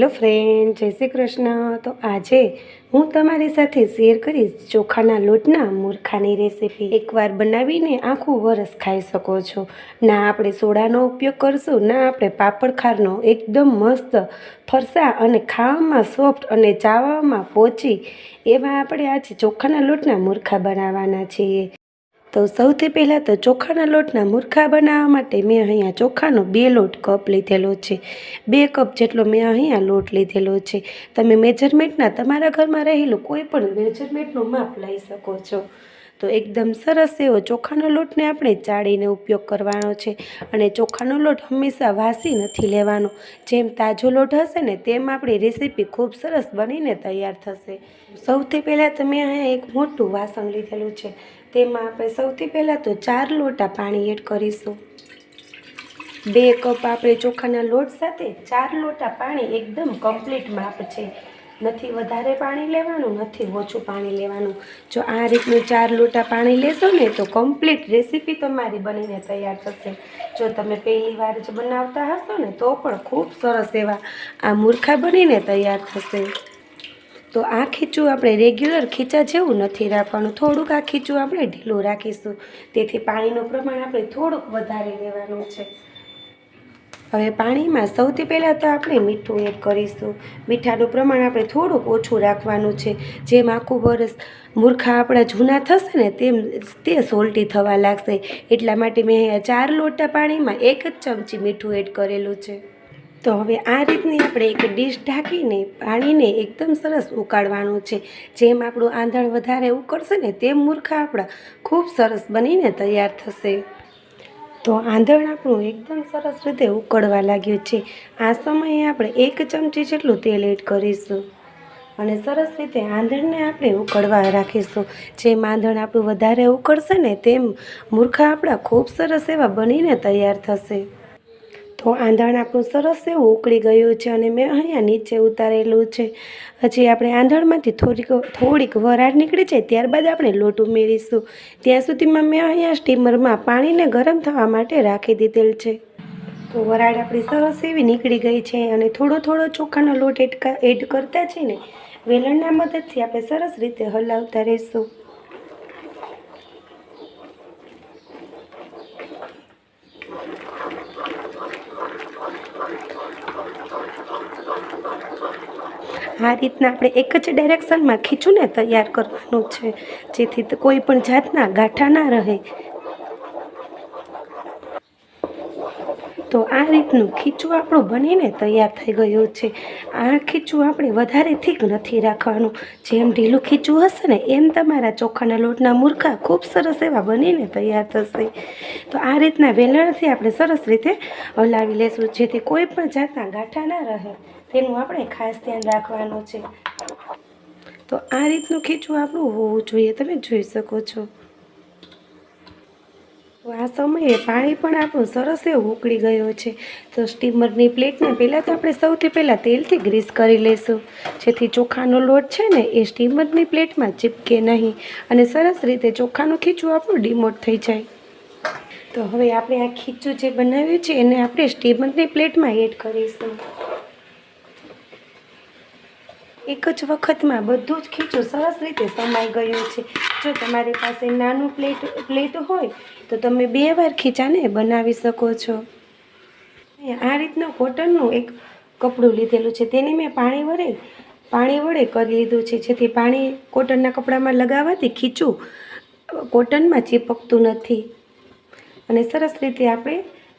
Hello friend, જય શ્રી કૃષ્ણ. તો આજે હું તમારી સાથે શેર કરીશ ચોખાના લોટના મૂર્ખાની રેસીપી. એકવાર બનાવીને આખું વરસ ખાઈ શકો છો. ના આપણે સોડાનો ઉપયોગ કરશું, ના આપણે પાપડખારનો એકદમ મસ્ત, ફરસા અને ખાવામાં સોફ્ટ અને ચાવવામાં પોચી એવા આપણે આજે ચોખાના લોટના મૂર્ખા બનાવવાના છીએ. તો સૌથી પહેલાં તો ચોખાના લોટના મૂર્ખા બનાવવા માટે મેં અહીંયા ચોખાનો બે લોટ કપ લીધેલો છે. બે કપ જેટલો મેં અહીંયા લોટ લીધેલો છે. તમે મેજરમેન્ટના તમારા ઘરમાં રહેલું કોઈ પણ મેજરમેન્ટનું માપ લઈ શકો છો. તો એકદમ સરસ એવો ચોખાનો લોટને આપણે ચાળીને ઉપયોગ કરવાનો છે અને ચોખાનો લોટ હંમેશા વાસી નથી લેવાનો. જેમ તાજો લોટ હશે ને તેમ આપણી રેસીપી ખૂબ સરસ બનીને તૈયાર થશે. સૌથી પહેલાં તમે અહીંયા એક મોટું વાસણ લીધેલું છે. તેમાં આપણે સૌથી પહેલાં તો ચાર લોટા પાણી એડ કરીશું. બે કપ આપણે ચોખાના લોટ સાથે ચાર લોટા પાણી એકદમ કમ્પ્લીટ માપ છે. નથી વધારે પાણી લેવાનું, નથી ઓછું પાણી લેવાનું. જો આ રીતનું ચાર લોટા પાણી લેશો ને, તો કમ્પ્લીટ રેસીપી તમારી બનીને તૈયાર થશે. જો તમે પહેલી વાર જ બનાવતા હશો ને, તો પણ ખૂબ સરસ એવા આ મૂર્ખા બનીને તૈયાર થશે. તો આ ખીચું આપણે રેગ્યુલર ખીચા જેવું નથી રાખવાનું. થોડુંક આ ખીચું આપણે ઢીલું રાખીશું. તેથી પાણીનું પ્રમાણ આપણે થોડુંક વધારે લેવાનું છે. હવે પાણીમાં સૌથી પહેલાં તો આપણે મીઠું એડ કરીશું. મીઠાનું પ્રમાણ આપણે થોડુંક ઓછું રાખવાનું છે. જેમ આખું વરસ મૂર્ખા આપણા જૂના થશે ને તેમ તે સોલ્ટી થવા લાગશે. એટલા માટે મેં ચાર લોટા પાણીમાં એક જ ચમચી મીઠું એડ કરેલું છે. તો હવે આ રીતની આપણે એક ડીશ ઢાંકીને પાણીને એકદમ સરસ ઉકાળવાનું છે. જેમ આપણું આંધણ વધારે ઉકળશે ને તેમ મૂર્ખા આપણા ખૂબ સરસ બનીને તૈયાર થશે. તો આંધણ આપણું એકદમ સરસ રીતે ઉકળવા લાગ્યું છે. આ સમયે આપણે એક ચમચી જેટલું તેલ એડ કરીશું. અને સરસ રીતે આંધણને આપણે ઉકળવા રાખીશું. જેમ આંધણ આપણું વધારે ઉકળશે ને તેમ મૂર્ખા આપણા ખૂબ સરસ એવા બનીને તૈયાર થશે. તો આંધણ આપણું સરસ એવું ઉકળી ગયું છે અને મેં અહીંયા નીચે ઉતારેલું છે. હજી આપણે આંધણમાંથી થોડીક થોડીક વરાળ નીકળી જાય ત્યારબાદ આપણે લોટ ઉમેરીશું ત્યાં સુધીમાં મેં અહીંયા સ્ટીમરમાં પાણીને ગરમ થવા માટે રાખી દીધેલ છે. તો વરાળ આપણી સરસ એવી નીકળી ગઈ છે અને થોડો થોડો ચોખાનો લોટ એડ કરતા છે ને વેલણના મદદથી આપણે સરસ રીતે હલાવતા રહીશું. આ રીતના આપણે એક જ ડાયરેક્શનમાં ખીચુંને તૈયાર કરવાનું છે, જેથી કોઈ પણ જાતના ગાંઠા ના રહે. તો આ રીતનું ખીચું આપણું બનીને તૈયાર થઈ ગયું છે. આ ખીચું આપણે વધારે થીક નથી રાખવાનું. જેમ ઢીલું ખીચું હશે ને, એમ તમારા ચોખાના લોટના મૂર્ખા ખૂબ સરસ એવા બનીને તૈયાર થશે. તો આ રીતના વેલણથી આપણે સરસ રીતે હલાવી લેશું, જેથી કોઈ પણ જાતના ગાંઠા ના રહે. તેનું આપણે ખાસ ધ્યાન રાખવાનું છે. તો આ રીતનું ખીચું આપણું હોવું જોઈએ, તમે જોઈ શકો છો. તો આ સમયે પાણી પણ આપણું સરસ એવું ઉકળી ગયો છે. તો સ્ટીમરની પ્લેટને પહેલાં તો આપણે સૌથી પહેલાં તેલથી ગ્રીસ કરી લઈશું. જેથી ચોખાનો લોટ છે ને, એ સ્ટીમરની પ્લેટમાં ચીપકે નહીં અને સરસ રીતે ચોખાનું ખીચું આપણું ડિમોટ થઈ જાય. તો હવે આપણે આ ખીચું જે બનાવ્યું છે, એને આપણે સ્ટીમરની પ્લેટમાં એડ કરીશું. એક જ વખતમાં બધું જ ખીચું. સરસ રીતે સમાઈ ગયું છે. જો તમારી પાસે નાનું પ્લેટ પ્લેટ હોય, તો તમે બે વાર ખીચાને બનાવી શકો છો. આ રીતનું કોટનનું એક કપડું લીધેલું છે. તેને મેં પાણી વડે પાણી વડે કરી લીધું છે. જેથી પાણી કોટનના કપડામાં લગાવવાથી ખીચું કોટનમાં ચીપકતું નથી. અને સરસ રીતે આપણે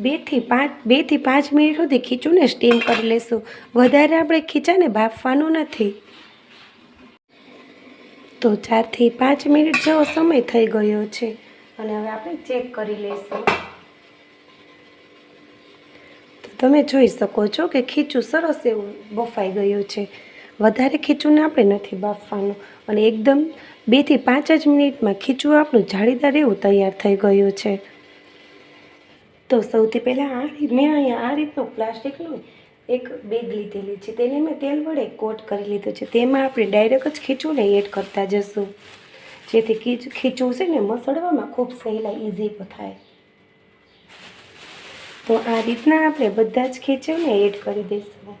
બેથી પાંચ બેથી પાંચ મિનિટ સુધી ખીચુંને સ્ટીમ કરી લઈશું વધારે આપણે ખીચાને બાફવાનું નથી. તો ચારથી પાંચ મિનિટ જેવો સમય થઈ ગયો છે. અને હવે આપણે ચેક કરી લઈશું. તો તમે જોઈ શકો છો કે ખીચું સરસ એવું બફાઈ ગયું છે. વધારે ખીચુંને આપણે નથી બાફવાનું. અને એકદમ બેથી પાંચ જ મિનિટમાં ખીચું આપણું જાળીદાર એવું તૈયાર થઈ ગયું છે. તો સૌથી પહેલાં આ રીત મેં અહીંયા આ રીતનું પ્લાસ્ટિકનું એક બેગ લીધેલી છે. તેને મેં તેલ વડે કોટ કરી લીધું છે. તેમાં આપણે ડાયરેક્ટ જ ખીચુંને એડ કરતા જશું. જેથી ખીચ ખીચું છે ને મસળવામાં ખૂબ સહેલા ઇઝી થાય. તો આ રીતના આપણે બધા જ ખીચુંને એડ કરી દઈશું.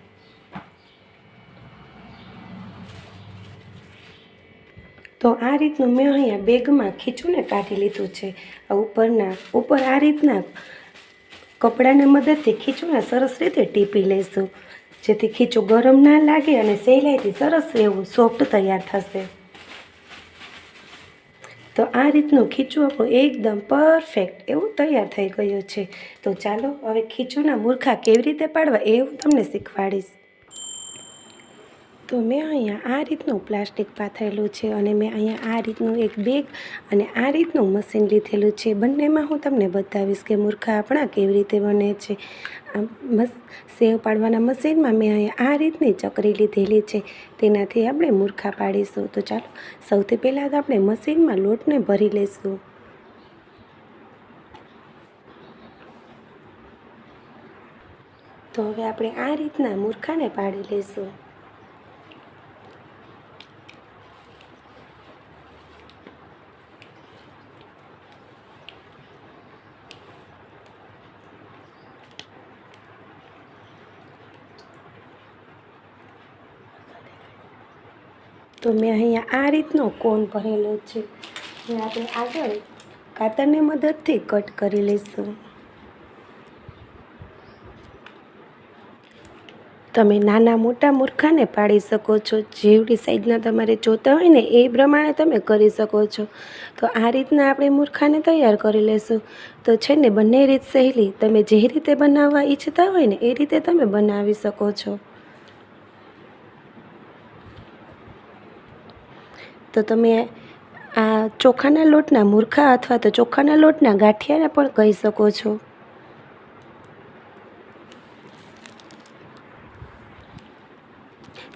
તો આ રીતનું મેં અહીંયા બેગમાં ખીચુંને કાઢી લીધું છે. ઉપરના ઉપર આ રીતના કપડાની મદદથી ખીચુંને સરસ રીતે ટીપી લઈશું જેથી ખીચું ગરમ ના લાગે અને સહેલાઈથી સરસ એવું સોફ્ટ તૈયાર થશે. તો આ રીતનું ખીચું આપણું એકદમ પરફેક્ટ એવું તૈયાર થઈ ગયું છે. તો ચાલો હવે ખીચુના મૂર્ખા કેવી રીતે પાડવા એ હું તમને શીખવાડીશ. તો મેં અહીંયા આ રીતનું પ્લાસ્ટિક પાથરેલું છે અને મેં અહીંયા આ રીતનું એક બેગ અને આ રીતનું મશીન લીધેલું છે. બંનેમાં હું તમને બતાવીશ કે મૂર્ખા આપણા કેવી રીતે બને છે. આમ સેવ પાડવાના મશીનમાં મેં અહીંયા આ રીતની ચકરી લીધેલી છે. તેનાથી આપણે મૂર્ખા પાડીશું. તો ચાલો, સૌથી પહેલાં તો આપણે મશીનમાં લોટને ભરી લઈશું. તો હવે આપણે આ રીતના મૂર્ખાને પાડી લઈશું. તો મેં અહીંયા આ રીતનો કોન ભરેલો છે. જે આપણે આગળ કાતરની મદદથી કટ કરી લઈશું. તમે નાના મોટા મૂર્ખાને પાડી શકો છો. જેવડી સાઈઝના તમારે જોતા હોય ને એ પ્રમાણે તમે કરી શકો છો. તો આ રીતના આપણે મૂર્ખાને તૈયાર કરી લેશું તો છે ને બંને રીત સહેલી. તમે જે રીતે બનાવવા ઈચ્છતા હોય ને એ રીતે તમે બનાવી શકો છો. તો તમે આ ચોખાના લોટના મૂર્ખા અથવા તો ચોખાના લોટના ગાંઠિયાને પણ કહી શકો છો.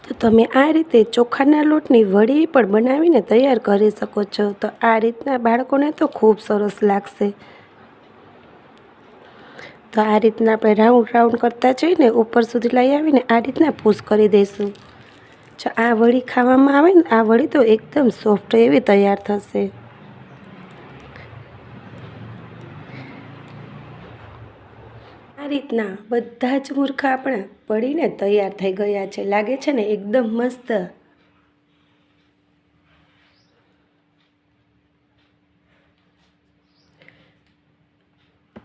તો તમે આ રીતે ચોખાના લોટની વડી પણ બનાવીને તૈયાર કરી શકો છો. તો આ રીતના બાળકોને તો ખૂબ સરસ લાગશે. તો આ રીતના આપણે રાઉન્ડ રાઉન્ડ કરતા જઈને ઉપર સુધી લઈ આવીને આ રીતના પૂછ કરી દઈશું. જો આ વડી ખાવામાં આવે ને, આ વડી તો એકદમ સોફ્ટ એવી તૈયાર થશે. આ રીતના બધા જ મૂર્ખા આપણા પડીને તૈયાર થઈ ગયા છે. લાગે છે ને એકદમ મસ્ત.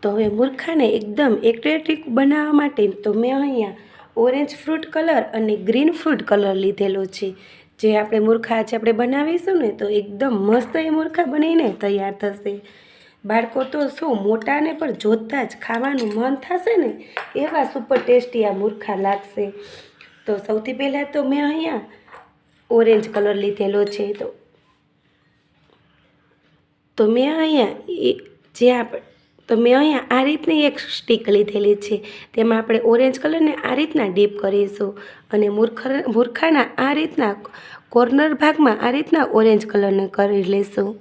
તો હવે મૂર્ખાને એકદમ એક્રેટિક બનાવવા માટે તો મેં અહીંયા ઓરેન્જ ફ્રૂટ કલર અને ગ્રીન ફ્રૂટ કલર લીધેલો છે. જે આપણે મૂર્ખા આજે આપણે બનાવીશું ને તો એકદમ મસ્ત એ મૂર્ખા બનીને તૈયાર થશે. બાળકો તો શું મોટાને પણ જોતાં જ ખાવાનું મન થશે ને એવા સુપર ટેસ્ટી આ મૂર્ખા લાગશે. તો સૌથી પહેલાં તો મેં અહીંયા ઓરેન્જ કલર લીધેલો છે. તો તો મેં અહીંયા એ જે આપણે તો મેં અહીંયા આ રીતની એક સ્ટીક લીધેલી છે. તેમાં આપણે ઓરેન્જ કલરને આ રીતના ડીપ કરીશું અને મૂર્ખર મૂર્ખાના આ રીતના કોર્નર ભાગમાં આ રીતના ઓરેન્જ કલરને કરી લઈશું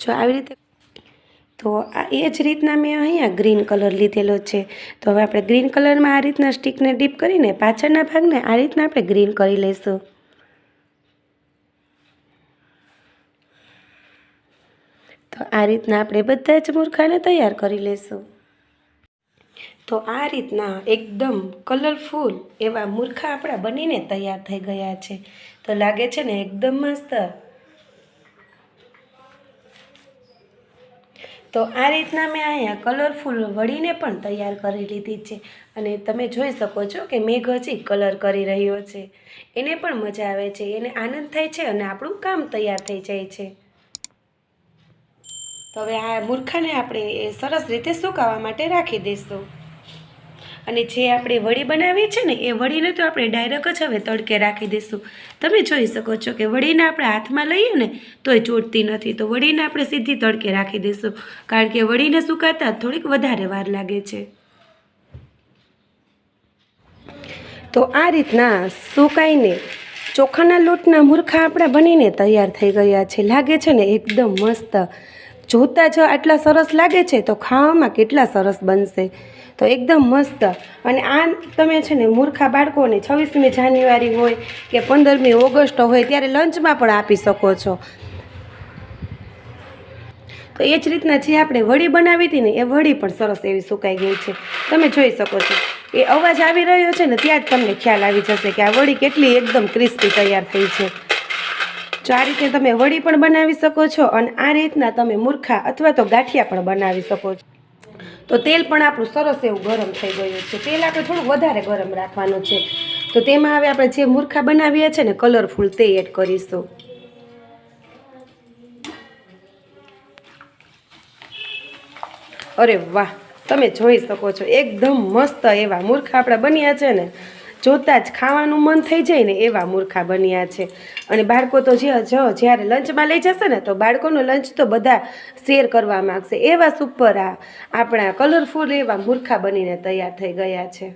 જો આવી રીતે તો આ એ જ રીતના મેં અહીંયા ગ્રીન કલર લીધેલો છે. તો હવે આપણે ગ્રીન કલરમાં આ રીતના સ્ટીકને ડીપ કરીને પાછળના ભાગને આ રીતના આપણે ગ્રીન કરી લઈશું તો આ રીતના આપણે બધા જ મૂર્ખાને તૈયાર કરી લઈશું તો આ રીતના એકદમ કલરફુલ એવા મૂર્ખા આપણા બનીને તૈયાર થઈ ગયા છે. તો લાગે છે ને એકદમ મસ્ત. તો આ રીતના મેં અહીંયા કલરફુલ વળીને પણ તૈયાર કરી લીધી છે. અને તમે જોઈ શકો છો કે મેઘ હજી કલર કરી રહ્યો છે. એને પણ મજા આવે છે, એને આનંદ થાય છે અને આપણું કામ તૈયાર થઈ જાય છે. તો હવે આ મૂર્ખાને આપણે સરસ રીતે સુકાવા માટે રાખી દઈશું. અને જે આપણે વડી બનાવીએ છીએ ને, એ વડીને તો આપણે ડાયરેક્ટ જ હવે તડકે રાખી દઈશું. તમે જોઈ શકો છો કે વડીને આપણે હાથમાં લઈએ ને તો એ ચોટતી નથી. તો વડીને આપણે સીધી તડકે રાખી દઈશું. કારણ કે વડીને સુકાતા થોડીક વધારે વાર લાગે છે. તો આ રીતના સુકાઈને ચોખાના લોટના મૂર્ખા આપણા બનીને તૈયાર થઈ ગયા છે. લાગે છે ને, એકદમ મસ્ત જોતાં જ આટલા સરસ લાગે છે તો ખાવામાં કેટલા સરસ બનશે. તો એકદમ મસ્ત. અને આ તમે છે ને મૂર્ખા બાળકોને છવ્વીસમી જાન્યુઆરી હોય કે પંદરમી ઓગસ્ટ હોય ત્યારે લંચમાં પણ આપી શકો છો. તો એ જ રીતના જે આપણે વડી બનાવી હતી ને એ વડી પણ સરસ એવી સુકાઈ ગઈ છે. તમે જોઈ શકો છો. એ અવાજ આવી રહ્યો છે ને ત્યાં જ તમને ખ્યાલ આવી જશે કે આ વડી કેટલી એકદમ ક્રિસ્પી તૈયાર થઈ છે. જો આ રીતે તમે વડી પણ બનાવી શકો છો અને આ રીતના તમે મૂર્ખા અથવા તો ગાંઠિયા પણ બનાવી શકો છો. તો તેલ પણ આપણું સરસ એવું ગરમ થઈ ગયું છે. તેલ આપણે થોડું વધારે ગરમ રાખવાનું છે. તો તેમાં હવે આપણે જે મૂર્ખા બનાવ્યા છે ને કલરફુલ તે એડ કરીશું. અરે વાહ, તમે જોઈ શકો છો. એકદમ મસ્ત એવા મૂર્ખા આપણા બન્યા છે ને. જોતાં જ ખાવાનું મન થઈ જાય ને એવા મૂર્ખા બન્યા છે. અને બાળકો તો જે જ, જ્યારે લંચમાં લઈ જશે ને તો બાળકોનો લંચ તો બધા શેર કરવા માગશે. એવા સુપર આ આપણા કલરફુલ એવા મૂર્ખા બનીને તૈયાર થઈ ગયા છે.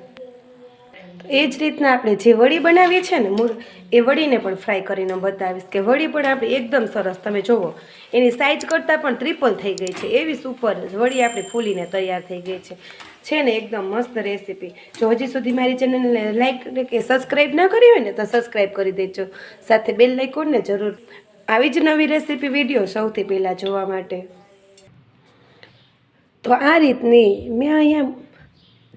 એ જ રીતના આપણે જે વડી બનાવીએ છીએ ને મૂળ, એ વડીને પણ ફ્રાય કરીને બતાવીશ કે વડી પણ આપણે એકદમ સરસ, તમે જુઓ, એની સાઇઝ કરતાં પણ ટ્રિપલ થઈ ગઈ છે. એવી સુપર વડી આપણી ફૂલીને તૈયાર થઈ ગઈ છે. છે ને એકદમ મસ્ત રેસીપી જો હજી સુધી મારી ચેનલને લાઈક કે સબસ્ક્રાઈબ ના કરી હોય ને તો સબસ્ક્રાઈબ કરી દેજો. સાથે બેલ લાઇકોનને જરૂર. આવી જ નવી રેસીપી વીડિયો સૌથી પહેલાં જોવા માટે. તો આ રીતની મેં અહીંયા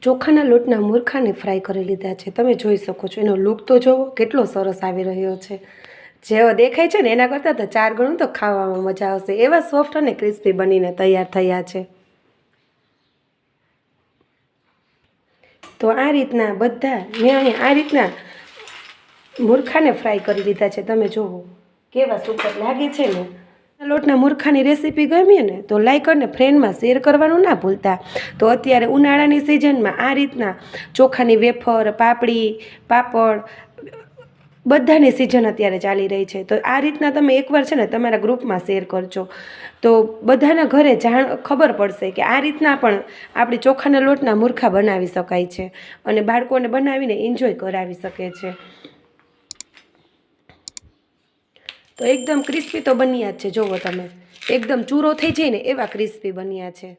ચોખાના લોટના મૂર્ખાને ફ્રાય કરી લીધા છે. તમે જોઈ શકો છો. એનો લુક તો જોવો, કેટલો સરસ આવી રહ્યો છે. જેવો દેખાય છે ને એના કરતાં તો ચાર ગણું તો ખાવામાં મજા આવશે. એવા સોફ્ટ અને ક્રિસ્પી બનીને તૈયાર થયા છે. તો આ રીતના બધા મેં અહીંયા આ રીતના મૂર્ખાને ફ્રાય કરી લીધા છે. તમે જુઓ કેવા સુપર લાગે છે ને. લોટના મૂર્ખાની રેસીપી ગમી ને તો લાઈક અને ફ્રેન્ડમાં શેર કરવાનું ના ભૂલતા. તો અત્યારે ઉનાળાની સિઝનમાં આ રીતના ચોખાની વેફર, પાપડી, પાપડ બધાની સિઝન અત્યારે ચાલી રહી છે. તો આ રીતના તમે એકવાર છે ને તમારા ગ્રુપમાં શેર કરજો. તો બધાના ઘરે જાણ ખબર પડશે કે આ રીતના પણ આપણી ચોખાના લોટના મૂર્ખા બનાવી શકાય છે અને બાળકોને બનાવીને એન્જોય કરાવી શકે છે. તો એકદમ ક્રિસ્પી તો બન્યા જ છે. જુઓ તમે. એકદમ ચૂરો થઈ જાય ને એવા ક્રિસ્પી બન્યા છે.